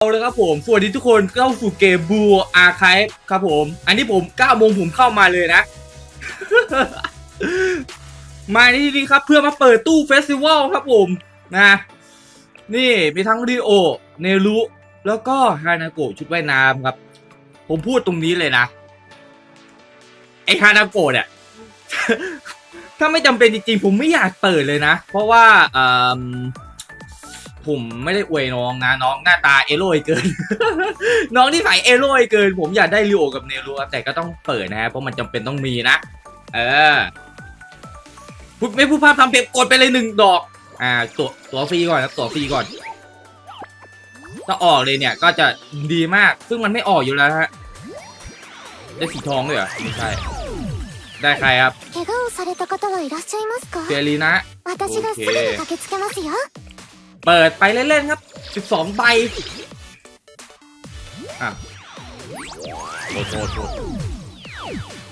เอาเลยครับผมสวัสดีทุกคนเข้าสู่เกมบูอาร์คายครับผม อันนี้ผม9โมงผมเข้ามาเลยนะ มาในที่นี้ครับ เพื่อมาเปิดตู้เฟสติวัลครับผมนะ นี่มีทั้งริโอ เนรุ แล้วก็ฮานาโกะชุดว่ายน้ำครับ ผมพูดตรงนี้เลยนะ ไอฮานาโกะเนี่ย ถ้าไม่จำเป็นจริงๆ ผมไม่อยากเปิดเลยนะ เพราะว่าเอิ่ม ผมไม่ได้อวยน้องนะน้องหน้าตาเอโรยเกิน น้องที่ใส่เอโรยเกิน ผมอยากได้ลิโอกับเนรัวแต่ก็ต้องเปิดนะฮะเพราะมันจำเป็นต้องมีนะ เออพูดไม่พูดภาพทำเพลบกดไปเลยหนึ่งดอก อ่า ตัวตัวฟรีก่อนนะตัวฟรีก่อนถ้าออกเลยเนี่ยก็จะดีมาก ซึ่งมันไม่ออกอยู่แล้วฮะ ได้สีทองด้วยเหรอไม่ใช่ได้ใครครับเฟรีนะโอเค เปิดไปเล่นๆครับ 12 ใบ อ่ะโทษโทษโทษ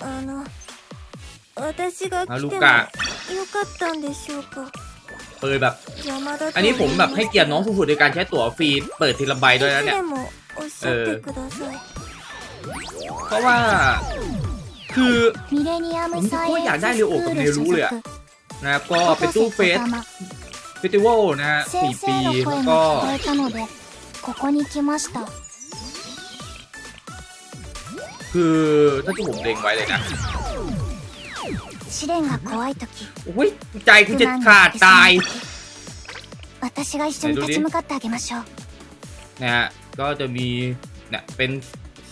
あの私があル来てもカよかったんでしょうか เปิดแบบ 邪魔だと อันนี้ผมแบบให้เกียรติน้องสุดๆในการใช้ตั๋วฟรี เปิดทีละใบด้วยนะ い เนี่ย つでもおっしゃってください、 เพราะว่า คือ ミレニアムサイエンススクール ผมก็อยากได้เรียวโอกับเนรู้เลยอะ 所属 นะครับก็เป็นตู้เฟส 博士様 เฟ สติวัลนะฮะสี่ปี แล้วก็คือถ้าจะผมเล็งไว้เลยนะโอ้ยใจคุณจะขาดตายไหนดูดินะฮะก็จะมีเนี่ยเป็น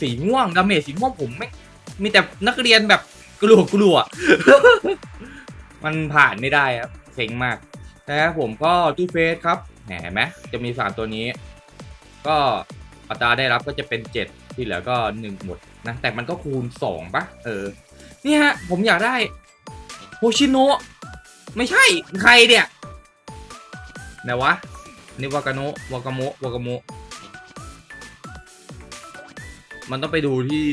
สีม่วงดาเมจสีม่วงผมไม่มีแต่นักเรียนแบบกลัวกลัว มันผ่านไม่ได้ครับ เซ็งมาก นะครับผมก็ตู้เฟสครับแหมไหมจะมีสามตัวนี้ ก็อัตราได้รับก็จะเป็นเจ็ดที่เหลือก็หนึ่งหมดนะ แต่มันก็คูณสองปะเออ นี่ฮะ ผมอยากได้โฮชิโนะไม่ใช่ ใครเนี่ยไหนวะ นี่วากาโนะวากาโมะวากาโมะมันต้องไปดูที่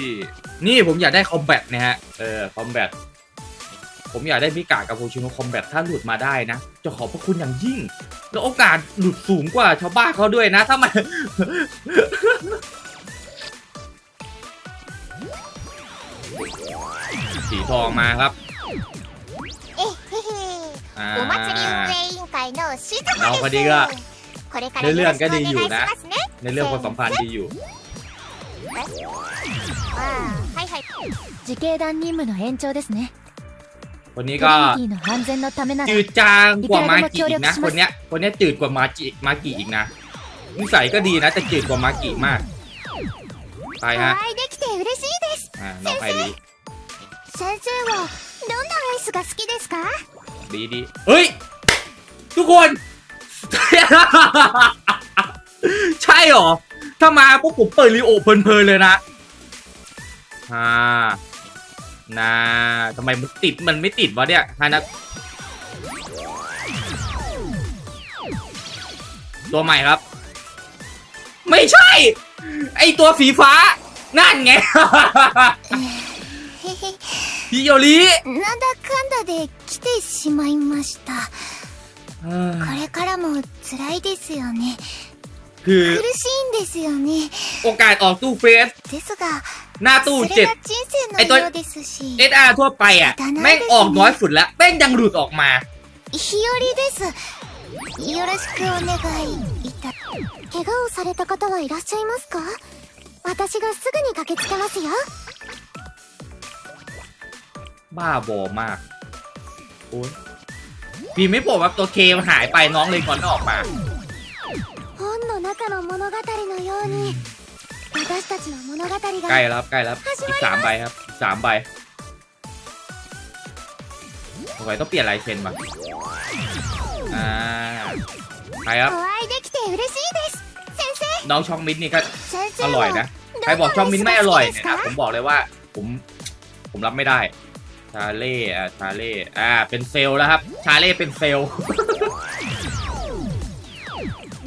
นี่ผมอยากได้คอมแบทนะฮะ เออ คอมแบท ผมอยากได้มิกากับโฮชิโนคอมแบทถ้าหลุดมาได้นะ จะขอบพระคุณอย่างยิ่ง แล้วโอกาสหลุดสูงกว่าชาวบ้านเขาด้วยนะ ถ้ามันสีทองมาครับเราพอดีก็ในเรื่องก็ดีอยู่นะ ในเรื่องความสัมพันธ์ดีอยู่時系団任務の延長ですね คนนี้ก็จืดจางกว่ามากิอีกนะ คนเนี้ยคนเนี้ยจืดกว่ามาจิมากิอีกนะนิสัยก็ดีนะแต่จืดกว่ามากิมากไปฮะอ่าน้องไพลีดีดีเฮ้ย ทุกคน ใช่หรอ ถ้ามาพวกผมเปิดรีโอเพลินเลยนะอ่า นาทำไมมันติดมันไม่ติดวะเนี่ยฮานะตัวใหม่ครับ ไม่ใช่ ไอตัวสีฟ้า นั่นไง へへ พี่โยริ なんだかんだで来てしまいましたこれからも辛いですよね คือ 苦しいんですよね โอกาสออกตู้เฟส ですが หน้าตู้ そ เจ็ れ ด が人生のえっとようですし เอสอาร์ทั่วไปอ่ะ แม่งออกน้อยสุดแล้ว แม่งยังหลุดออกมา 日和ですよろしくお願いいた怪我をされた方はいらっしゃいますか私がすぐに駆けつけますよ บ้าบอมาก โอ้ยพี่ไม่บอกว่าตัวเคมันหายไปน้องเลยก่อนออกมา 本の中の物語のように私たちの物語 ใกล้แล้วรับใกล้แล้วอีกสามใบครับสามใบโอ้ยต้องเปลี่ยนลายเซนป่อ่าใครครับน้องช่องมิ้นนี่ก็อร่อยนะใครบอกช่องมิ้นไม่อร่อยเนี่ยนะผมบอกเลยว่าผมผมรับไม่ได้ ชาเล่ชาเล่อ่าเป็นเซลแล้วครับ ชาเล่เป็นเซล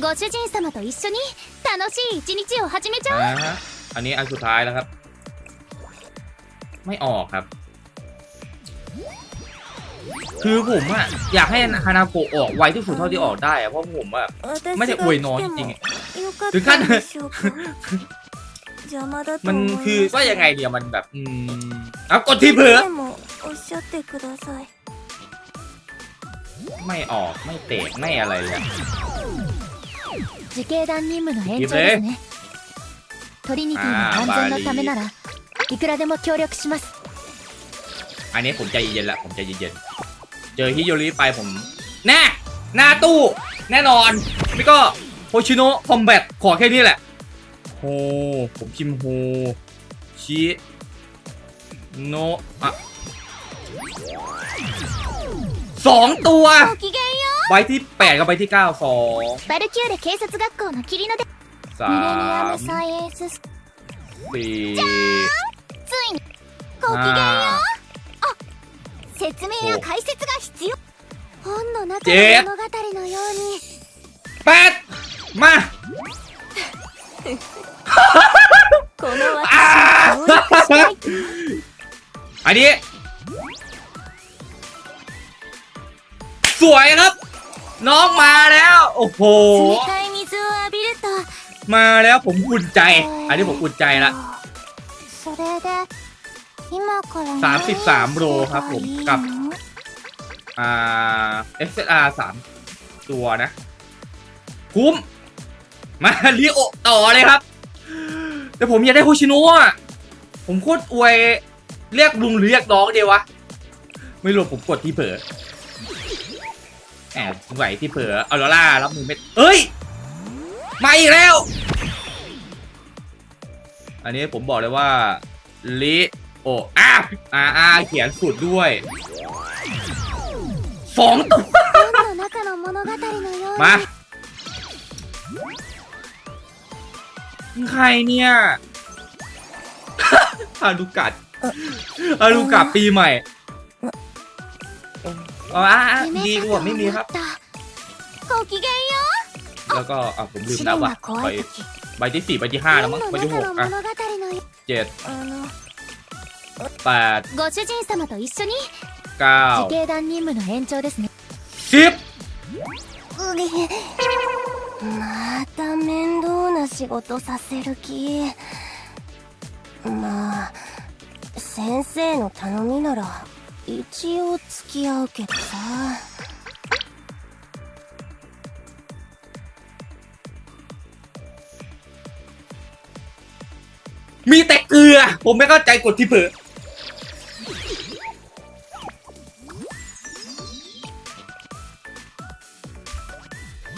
ご主人様と一緒に楽しい一日を始めちゃおう อ่าฮะอันนี้อันสุดท้ายแล้วครับ ไม่ออกครับ คือผมอะอยากให้ฮานาโกะออกไวที่สุดเท่าที่ออกได้อะเพราะผมอะไม่ได้อวยน้อยจริงๆ よかっถึงขั้น たんでしょうか邪魔だと มัน 思いま คือ した ว่ายังไงเดียวมันแบบ อืมเอากดที่เผลอ でもおっしゃってください ไม่ออกไม่เตะไม่อะไรเลยอะ 自警団任務の延長ですねトリニティの安全のためならいくらでも協力します อันนี้ผมใจเย็นๆละผมใจเย็นๆเจอฮิโยริไปผมแน่หน้าตู้ แน่นอนไม่ก็โฮชิโนะคอมแบทขอแค่นี้แหละโฮผมพิมพ์โฮชิโนะอะสองตัว ごきげんよ ใบที่แปดกับใบที่เก้าสอง うバルキューレ警察学校の霧の出 สา ミレニア ม ムサイエンスス สี่ ついにごきげんよ ห้า う説明や解説が必要本の中ジェの物語のように แปดมา この私に協力したい อันนี้ สวยครับ น้องมาแล้ว โอ้โห 冷たい水を浴びると มาแล้วผมอุ่นใจ อันนี้ผมอุ่นใจละ それで今から33โลครับผมกับ 何をすればいいの อ่า SR สามตัวนะ คุ้ม มาลิโอต่อเลยครับ แต่ผมอยากได้โฮชิโนะอะผมโคตรอวย เรียกลุงหรือเรียกน้องเดียววะ ไม่รู้ผมกดที่เผลอ แอบไหวที่เผลอเออโอล่ารับมือไม่เฮ้ยมาอีกแล้ว อันนี้ผมบอกเลยว่าลิโออาอาอาเขียนสุดด้วยสองตัวมาใครเนี่ยฮารุกัดฮารุกัดปีใหม่ อ๋ออ่ะอ่ะ 夢 ดี か ก と ว่าไม่มี 思 ครับ ったごきげんよ แล้วก็อ่ะผม う ลืม 試 นับ 練 ว่ะ が怖 ไป い時 ใบที่สี่ใบที่ห้าแล้วมั้ง 本 ใบ の ที่ห 中 ก の อ่ะ 物語のよ เจ็ด あの แปด ご主人様と一緒に เก้า 自警団任務の延長ですねสิบ うげまた面倒な仕事させる気まあ先生の頼みなら 一応付き合うけどさ มีแต่เกลือ ผมไม่เข้าใจกดที่เผลอ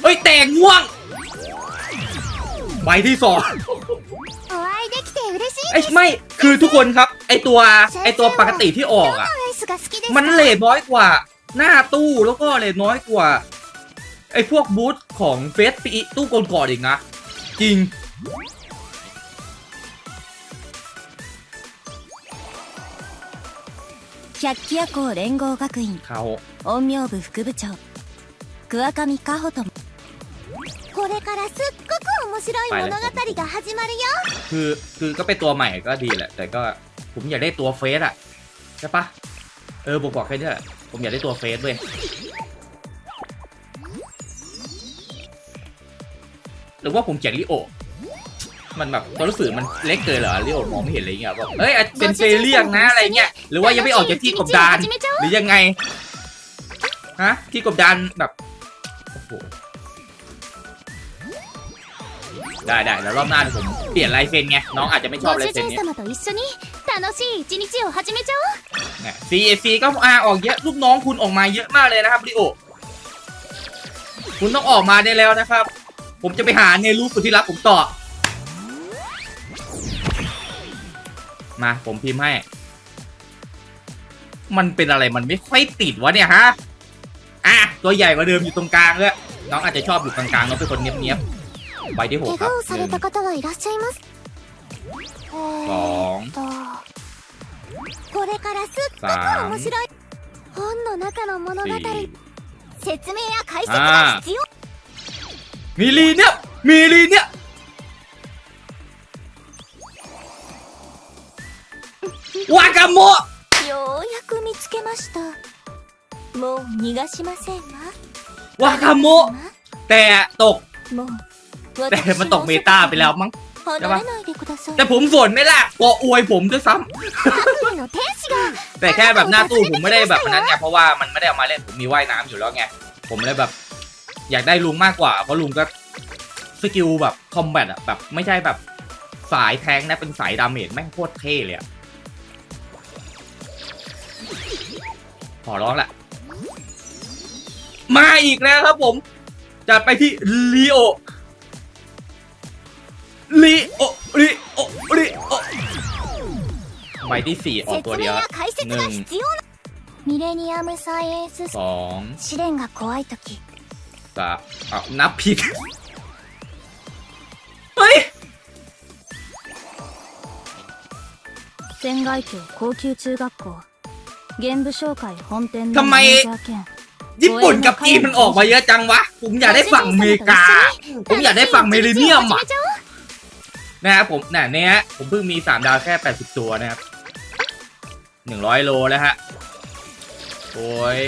เฮ้ย แต่ง่วง ใบที่สอง お会いできて嬉しい ไอ้ยไม่ คือทุกคนครับ ไอตัว ไอตัวปกติที่ออกอ่ะ アイスが好きです มันเลทน้อยกว่า หน้าตู้แล้วก็เลทน้อยกว่า ไอพวกบูธของเฟสปีตู้ก่อนๆอีกนะ จริง 百鬼夜行連合学院 เขา 陰陽部副部長桑上加穂とこれからすっごく面白い物語が始まるよ คือ คือก็เป็นตัวใหม่ก็ดีแหละ แต่ก็ผมอยากได้ตัวเฟสอะใช่ปะ เออผมบอกแค่นี้แหละผมอยากได้ตัวเฟสเว้ยหรือว่าผมเขียนลิโอ มันแบบตัวรู้สึกมันเล็กเกินเหรอลิโอมองไม่เห็นอะไรเงี้ยบอกเอ้ยเป็นเฟเรียกนะอะไรเงี้ยหรือว่ายังไม่ออกจากที่กบดานหรือยังไงฮะที่กบดานแบบโอ้โห ได้ได้แล้วรอบหน้าผมเปลี่ยนลายเซ็นไงน้องอาจจะไม่ชอบลายเซ็นเนี้ CAC ก็อาออกเยอะลูกน้องคุณออกมาเยอะมากเลยนะครับริโอคุณต้องออกมาได้แล้วนะครับ ผมจะไปหาในรูปสุดที่รักผมต่อ มาผมพิมพ์ให้ มันเป็นอะไรมันไม่ค่อยติดวะเนี่ยฮะอะตัวใหญ่กว่าเดิมอยู่ตรงกลางเลยน้องอาจจะชอบอยู่กลางๆน้งเป็นคนเนี้ยบๆ ใบที่หก 怪 ครับ 我をさ ห れ นึ่ง た方はいらっしゃいますえ สอง ーっとこれからすっごく面白い本の中の物語 สี่ 説明や解説が必要 มีลีเนี่ย มีลีเนี่ย วากาโมะ ようやく見つけましたもう逃がしませんわ วากาโมะ แต่ตก もう แต่มันตกเมตาไปแล้วมั้ง 離れないでください แต่ผมสนไหม่ล่ะกออวยผมด้วยซ้ำ 悪魔の天使が แต่แค่แบบหน้าตู้ผมไม่ได้แบบนั้นไงเพราะว่ามันไม่ได้เอามาเล่นผมมีว่ายน้ำอยู่แล้วไงผมเลยแบบ อยากได้ลุงมากกว่า เพราะลุงก็สกิลแบบคอมแบทอะแบบไม่ใช่แบบสายแทงนะเป็นสายดาเมจแม่งโคตรเท่เลยอะขอร้องแหละ มาอีกแล้วครับผม จัดไปที่ลีโอ ลีโอลีโอลีโอใบที่สี่ออก 説 ตัวเดี 明 ยว や解説が必要なミレニアムサイエンス สอง 試練が怖い時 สามเอานับผิด เฮ้ย 仙外峡高級中学校玄武商会本店のทำไม マネージャー兼 ญี่ปุ่นกับจีนมันออกมาเยอะจังวะ ผมอยากได้ฝั่งอเมริกา ผมอยากได้ฝั่งเมริเนียมอ่ะ นะครับผมนะเนี้ยผมเพิ่งมีสามดาวแค่แปดสิบตัวนะครับหนึ่งร้อยโลแล้วฮะโอ้ย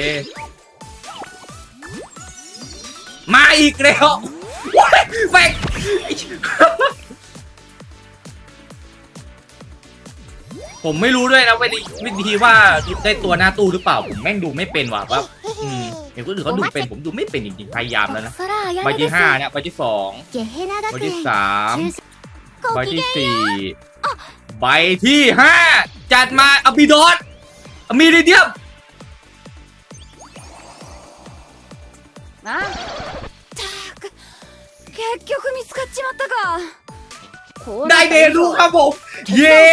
มาอีกแล้วว้ายแฟกผมไม่รู้ด้วยนะวิธีวิธีว่าได้ตัวหน้าตู้หรือเปล่า ผมแม่งดูไม่เป็นว่ะว่าอืเห็นคนอื่นเขาดูเป็นผมดูไม่เป็นจริงๆพยายามแล้วนะใบที่ห้าเนี่ยใบที่สองใบที่สาม ใบ ごき ที่ げん สี่ใบที่ห้าจัดมาอภิดอนอมิริเดียม あ結局見つかっちまったかこう ได้เดรูครับผม เย้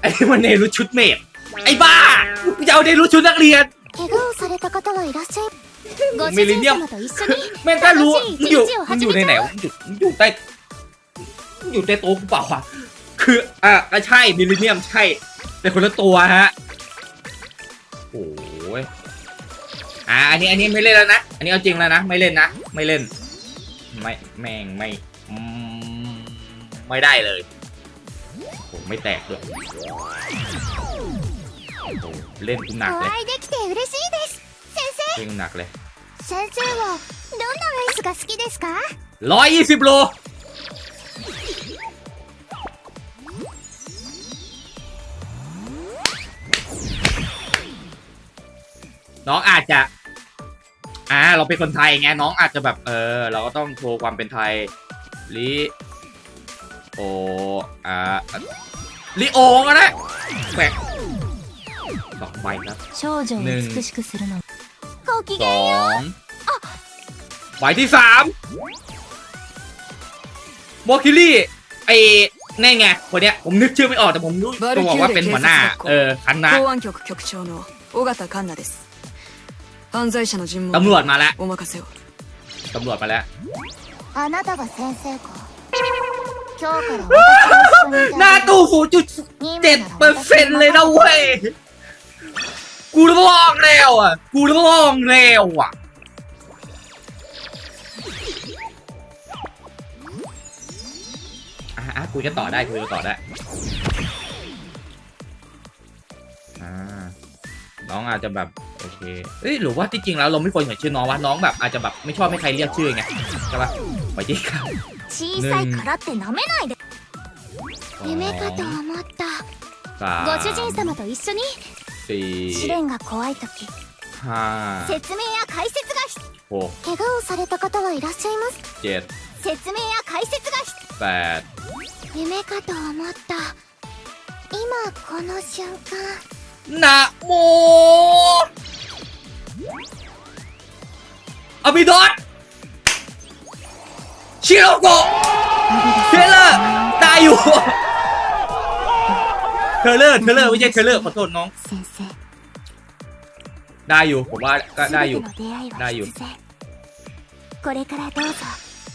ไอ้มันเนรุชุดเมดไอ้บ้ามึงจะเอาเนรุชุดนักเรียน 怪我をされた方はいらっしゃい มิลิเนียมแม่ล้ารู้มึงอยู่มึงอยู่ในไหนมึอยู่อยู่ใต้มึงอยู่ใต้โต๊ะกูเปล่าวะคืออะก็ใช่มิลิเนียมใช่ แต่คนละตัวฮะโอ้ยอะอันนี้อันนี้ไม่เล่นแล้วนะอันนี้เอาจริงแล้วนะไม่เล่นนะไม่เล่น ไม่แม่งไม่ไม่ได้เลยผมไม่แตกเลยเล่นกูหนักเลย 会いできて嬉しいです先 เล่นกูหนักเลย 生先生はどんなレースが好きですか ร้อยยี่สิบโล น้องอาจจะ อ่า เราเป็นคนไทยไง น้องอาจจะแบบ เออ เราก็ต้องโชว์ความเป็นไทย ลิโอ อ่า ลิโอก็ได้แบกสองใบครับ 少女を 美しくするのごき ส げん องใบที่สามโมคิลี่ ไอ้แน่ไงคนเนี้ย ผมนึกชื่อไม่ออกแต่ผมรู้ตัวบอกว่าเป็นหัวหน้า เออคันนะ 公安局局長の尾形環奈です犯罪者の尋問 ตำรวจมาแล้ว お任せを ตำรวจมาแล้ว あなたが先生か今日から私と一緒にい หน้าตู้ศูนย์จุด 任務 เจ็ด なら เปอร์เซ็นต์เลยนะเว้ย กูร้องแล้วอ่ะ กูร้องแล้วอ่ะ อ่ะอ่ะกูจะต่อได้กูจะต่อได้ อ่า น้องอาจจะแบบ โอเค เอ้ยหรือว่าที่จริงแล้วเราไม่ควรเขียนชื่อน้องว่าน้องแบบอาจจะแบบไม่ชอบให้ใครเรียกชื่อไงใช่ปะไปที่ครับ 小さいからって舐めないで夢かと思った สาม ご主人様と一緒に し試練が怖い時。はあ説明や解説がひ怪我をされた方はいらっしゃいます。説明や解説がひ夢かと思った。今この瞬間。なもう。アビドンシロコフェラだよ เทเลอร์ได้อยู่ เทเลอร์เทเลอร์ไม่ใช่เทเลอร์ขอโทษน้อง 先生 ได้อยู่ ผมว่าก็ได้อยู่ 全ての出会いはだよ必然これからどうぞ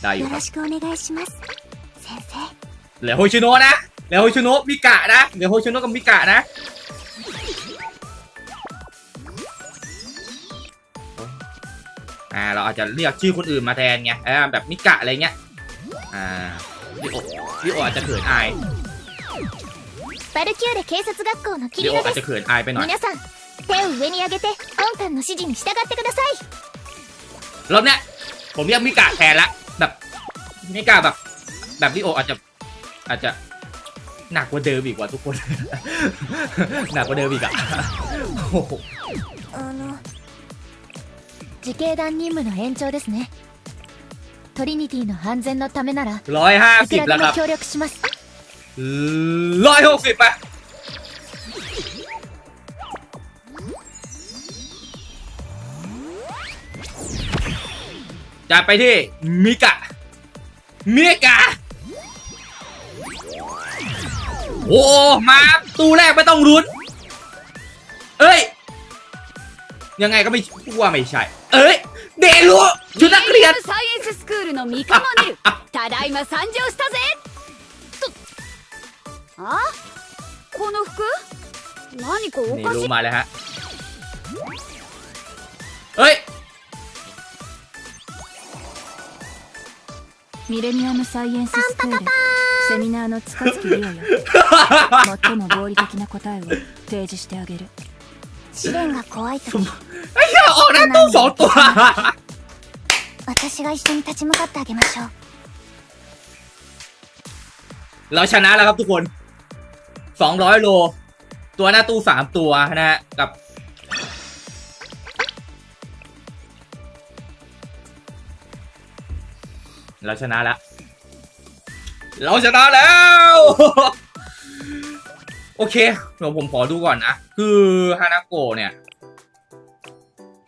ได้อยู่ よ ครั ろ บ しくお願いします先生 เหลือโฮชิโนะนะเหลือโฮชิโนะมิกะนะเหลือโฮชิโนะกับมิกะนะอ่า เราอาจจะเรียกชื่อคนอื่นมาแทนไงเออแบบมิกะอะไรเงี้ย อ่าลิโอลิโออาจจะเขินอาย バルキューレ警察学校のキ ลิ リ โอ ナ อาจ で จะ す เขินอายไปหน่อย 皆さん手を上に上げて本官の指示に従ってください รอบเนี้ยผมเรียกมิกะแทนละแบบมิกะแบบ แบบลิโออาจจะ อาจจะหนักกว่าเดิมอีกว่าทุกคน หนักกว่าเดิมอีกอะโอ้โห あの自警団任務の延長ですねトリニティの安全のためなら ร้อยห้าย く สิบ ら แล้ว で ครับ も協力します ร้อยหกสิบไปจะไปที่มิกะ มิกะ โอ้ มาตู้แรกไม่ต้องรุ้น เอ้ย ยังไงก็ไม่ว่าไม่ใช่ เอ้ย เดรุชุดนักเรียน サイエンススクールのミカモネルただいま参上したぜと あこの服何かお นี่ かし รู้ い มาแล้วฮะ เฮ้ย ミレニアムサイエンススクールセミナーの塚月リオよ最も合理的な答えを提示してあげる試練が怖い時 ไอ้เหี้ยออกหน้าตู้สองตัว 私が一緒に立ち向かってあげましょう เราชนะแล้วครับทุกคน สองร้อยโล ตัวหน้าตู้สามตัวนะฮะกับ เราชนะแล้ว เราชนะแล้ว โอเคเดี๋ยวผมขอดูก่อนนะ คือฮานาโกะเนี่ย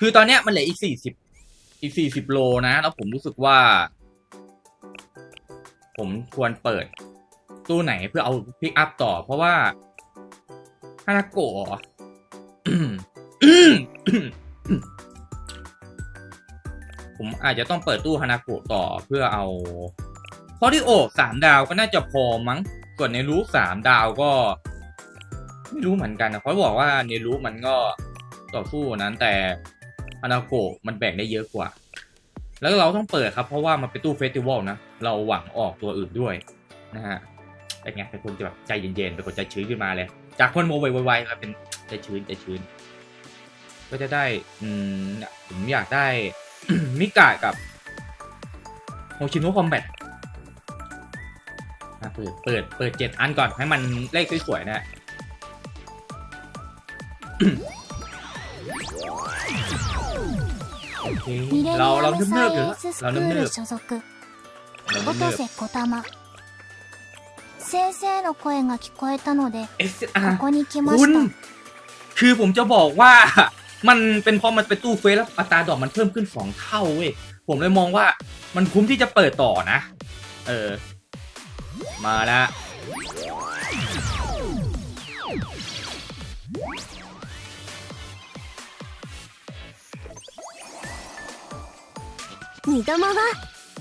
คือตอนเนี้ยมันเหลืออีกสี่สิบอีกสี่สิบโลนะ แล้วผมรู้สึกว่า ผมควรเปิด ตู้ไหนเพื่อเอาพิกอัพต่อ เพราะว่าฮานาโกะผมอาจจะต้องเปิดตู้ฮานาโกะต่อเพื่อเอาคอริโอสามดาวก็น่าจะพอมั้งส่วนในรู้สามดาวก็ ไม่รู้เหมือนกันนะเขาบอกว่าในรู้มันก็ต่อสู้นั้นแต่ฮานาโกะมันแบ่งได้เยอะกว่า แล้วเราต้องเปิดครับเพราะว่ามันเป็นตู้เฟสติวัลนะ เราหวังออกตัวอื่นด้วยนะฮะ เป็นไงเป็นคนจะแบบใจเย็นๆเป็นคนใจชื้นขึ้นมาเลย จากคนโมไวๆมาเป็นใจชื้นใจชื้น ก็จะได้ อืมผมอยากได้ มิกะกับโฮชิโนะคอมแบทเปิด เปิด เปิดเจ็ดอันก่อนให้มันเลขสวยๆนะเราเราเนิบๆอยู่เราเนิบๆเราเนิบ 先生の声が聞こえたので ๆ SR ここに来ま คุ し ณ た คือผมจะบอกว่า มันเป็นเพราะมันเป็นตู้เฟซแล้วอัตราดอกมันเพิ่มขึ้นสองเท่าเว้ย ผมเลยมองว่ามันคุ้มที่จะเปิดต่อนะ เออ มาแล้ว 二度もは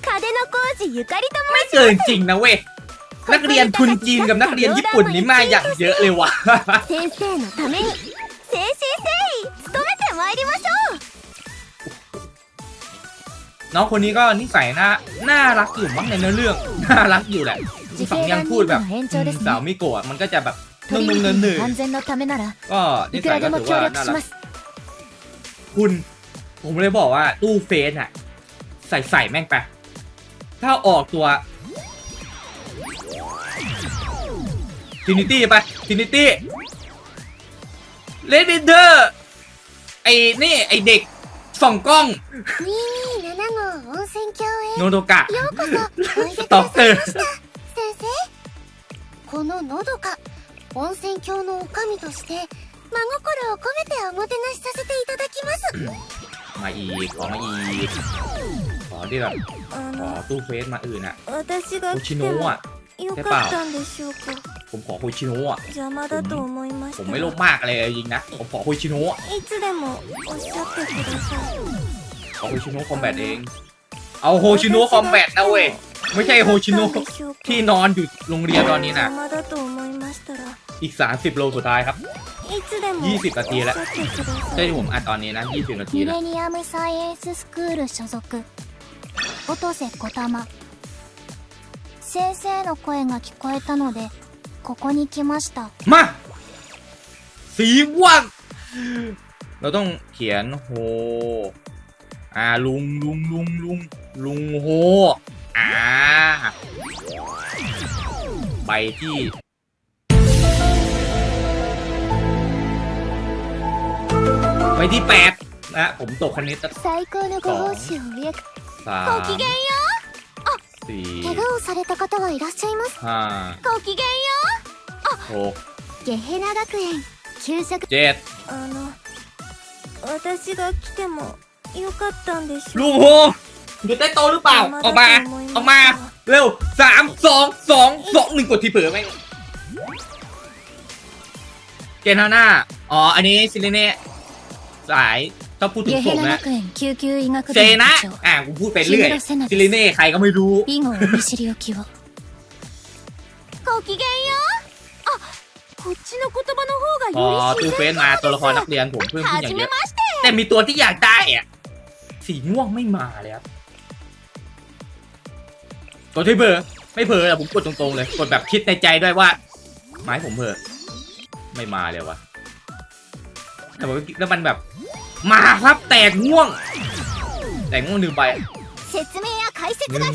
風の工事ゆかりと ไม่เกินจริงนะเว้ย นักเรียนทุนจีนกับนักเรียนญี่ปุ่นนี่มาอย่างเยอะเลยว่ะ 先生のために誠心誠意努めてまいりましょう น้องคนนี้ก็นิสัยน่าน่ารักอยู่มั้งในเนื้อเรื่อง น่ารักอยู่แหละฝั่งยังพูดแบบสาวมิโกะมันก็จะแบบ トリ นุ่ ニ ม テ ๆ ィ เนิน の安全のためなら ๆก็นิ いく สัย ら ก็ でも ถือ 協 ว่า 力 น่า し รัก ます คุณ ผมเลยบอกว่าตู้เฟสอะใส่ใส่แม่งไป ถ้าออกตัว ทินิตี้ไปทินิตี้เลดบินเดอร์ไอ้นี่ ไอ้เด็กส่องกล้อง 227号温泉郷へ โนโดกะ ようこそおいで ส く ต็อ だ กเก さ อย ร์ ました先生こののどか温泉郷の女将として真心を込めておもてなしさせていただきます มาอีก ขอมาอีก ขอที่แบบ あ ขอตู้เฟสมาอื่นอะ 私 โฮชิโนะอะ よかったんでしょうか ผมขอโฮชิโนะอะ 邪魔だと思いま ผมไม่โลภมากอะไรเลยจริงนะ ผมขอโฮชิโนะอะ いつでもおっしゃってください ขอโฮชิโนะคอมแบทเอง เอาโฮชิโนะคอมแบทนะเว้ย ไม่ใช่โฮชิโนะที่นอนอยู่โรงเรียนตอนนี้นะ だと思いましたら อีก 30 โลสุดท้ายครับ いつでも20นาทีแล้ว ได้ที่ผมอัดตอนนี้นะ 20 นาที ミ แล้ว レニアムサイエンススクール所属音瀬小玉先生の声が聞こえたので ここに来ました มา สีม่วง เราต้องเขียนโฮ อ่าลุงลุงลุงลุงลุงโฮอ่าใบที่ ใบที่แปดนะผมตกคณิตสัก 最高のご奉仕をお約 สาม ごきげんよ สี่ う怪我をされた方はいらっしゃいます ห้า ごきげんよ หก うゲヘナ学園給食 เจ็ด あの私が来てもよかったんでしょ ลุงโฮอยู่ใต้โต๊ะหรือเปล่า ออกมา ออกมา เร็วสามสองสองสองหนึ่งกดทีเผลอไหมเจนฮาน่าอ๋อ อันนี้ซิลิเน่สายถ้าพูดถึง ゲ ศ ヘ พ ナ นะ 学園救急医学 เจ 部 นะ の部長 อ่ากูพูดไปเรื่อย 氷室セナ ซิ で ลิ す เน่ใครก็ไม่รู้ 以後お見知りおきをごきげんようあ こっちの言葉の พอ 方が ตู より เฟสมาตัวละครนักเรียนผมเพิ่มขึ้นอย่าง はじ เย め อะ まして แต่มีตัวที่อยากได้อ่ะ สีม่วงไม่มาเลยครับกดที่เบอร์ไม่เผลออะผมกดตรงๆเลย กดแบบคิดในใจด้วยว่าไม้ผมเผลอไม่มาเลยวะแต่ว่าแล้วมันแบบ มาครับ แตกม่วง แตกม่วงหนึ่งใบ 説明や解説 หนึ่ が ง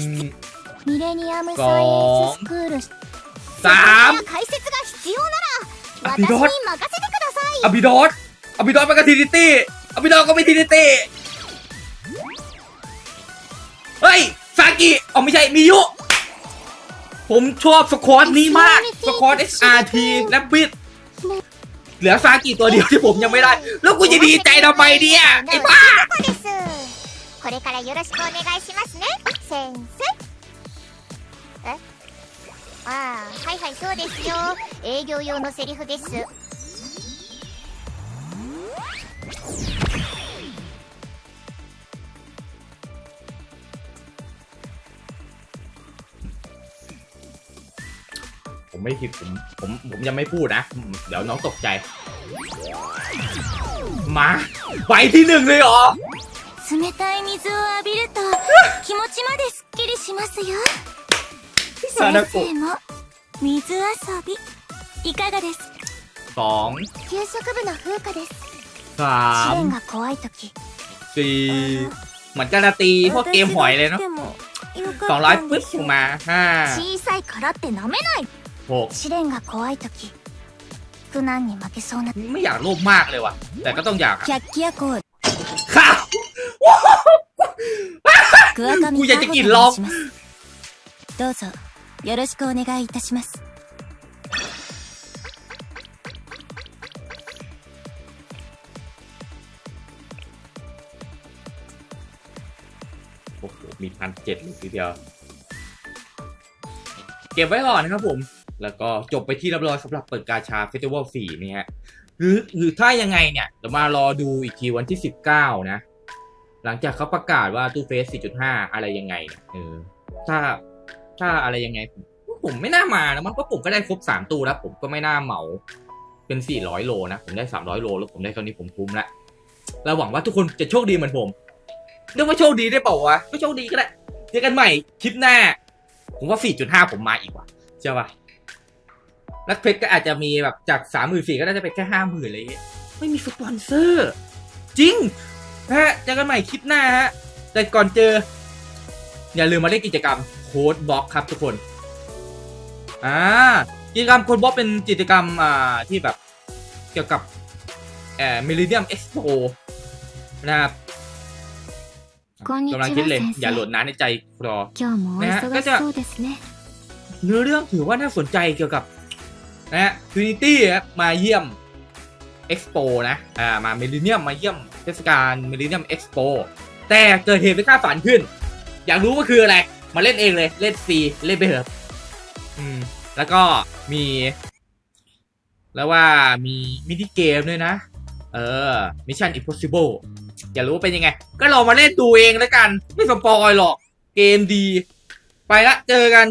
ミレニアムごサイエンススクール説 สาม 明や解説が必要なら私にあビド任せてください อภิดอสอภิดอสไปกับทีนิตี้อภิดอสก็ไม่ทีนิตี้เฮ้ย ซากิอ๋อไม่ใช่มิยุ ผมชอบสควอตนี้มาก สควอต SRT และบิดเหลือซากิตัวเดียวที่ผมยังไม่ได้ แล้วกูจะดีใจทำไมเนี่ยไอ้บ้า こですこれからよろしくお願いしますね先生え ああはいはいそうですよ営業用のセリフです ผมไม่ผิดผมผมผมยังไม่พูดนะ เดี๋ยวน้องตกใจ มาไปที่หนึ่งเลยเหรอ 冷たい水を浴びると気持ちまですっきりしますよ貞子 先生も水遊びいかがですか สอง 給食部の風花です สาม 試練が怖い時 สี่เหมือนการันตีพวกเกมหอยเลยเนาะสองร้อยปึ๊บออกมาห้า 小さいからって舐めない หก 試練が怖い時苦難に負けそうな ไม่อยากโลภมากเลยว่ะ แต่ก็ต้องอยากอะ 百鬼夜行 ค่ะ 桑上กูอยากจะกินลอง と申しますどうぞ よろしくお願いいたします โอ้โหมีพันเจ็ดเลยทีเดียว เก็บไว้ก่อนนะครับผม แล้วก็จบไปที่เรียบร้อยสำหรับเปิดกาชาเฟสติวัล4นี่ฮะ หรือหรือถ้ายังไงเนี่ยเดี๋ยวมารอดูอีกทีวันที่ 19 นะ หลังจากเขาประกาศว่าตู้เฟส 4.5 อะไรยังไงเนี่ยเออ ถ้า ถ้าอะไรยังไงผมผมไม่น่ามานะมันก็ผมก็ได้ครบ3ตู้แล้ว ผมก็ไม่น่าเหมา เป็น400โลนะ ผมได้300โลแล้วผมได้เท่านี้ผมคุ้มละเราหวังว่าทุกคนจะโชคดีเหมือนผมเรียกว่าโชคดีได้เปล่าวะก็โชคดีก็ได้เจอกันใหม่คลิปหน้า ผมว่า4.5ผมมาอีกว่ะใช่ปะแล้วเพชรก็อาจจะมีแบบจาก34,000ก็น่าจะเป็นแค่50,000อะไรอย่างเงี้ยไม่มีสปอนเซอร์ จริงฮะเจอกันใหม่คลิปหน้าฮะแต่ก่อนเจอ อย่าลืมมาเล่นกิจกรรม โค้ดบล็อกครับทุกคน อ่า กิจกรรมโค้ดบล็อกเป็นกิจกรรมอ่าที่แบบเกี่ยวกับแอมิลิเนียมเอ็กซ์โปนะครับกำลังคิดเลย อย่าหลดน้าในใจรอนะฮะก็จะเนื้อเรื่องถือว่าน่าสนใจเกี่ยวกับนะฮะทรินิตี้มาเยี่ยมเอ็กซ์โปนะ อ่า มาเมลิเนียมมาเยี่ยมเทศกาลเมลิเนียมเอ็กซ์โปแต่เกิดเหตุไม่คาดฝันขึ้น อยากรู้ว่าคืออะไร มาเล่นเองเลย เล่นฟรีเล่นไปเถอะอืม แล้วก็มี แล้วว่ามีมินิเกมด้วยนะ เออ Mission Impossible อยากรู้ว่าเป็นยังไง ก็ลองมาเล่นดูเองแล้วกัน ไม่สปอยหรอก เกมดี ไปละเจอกัน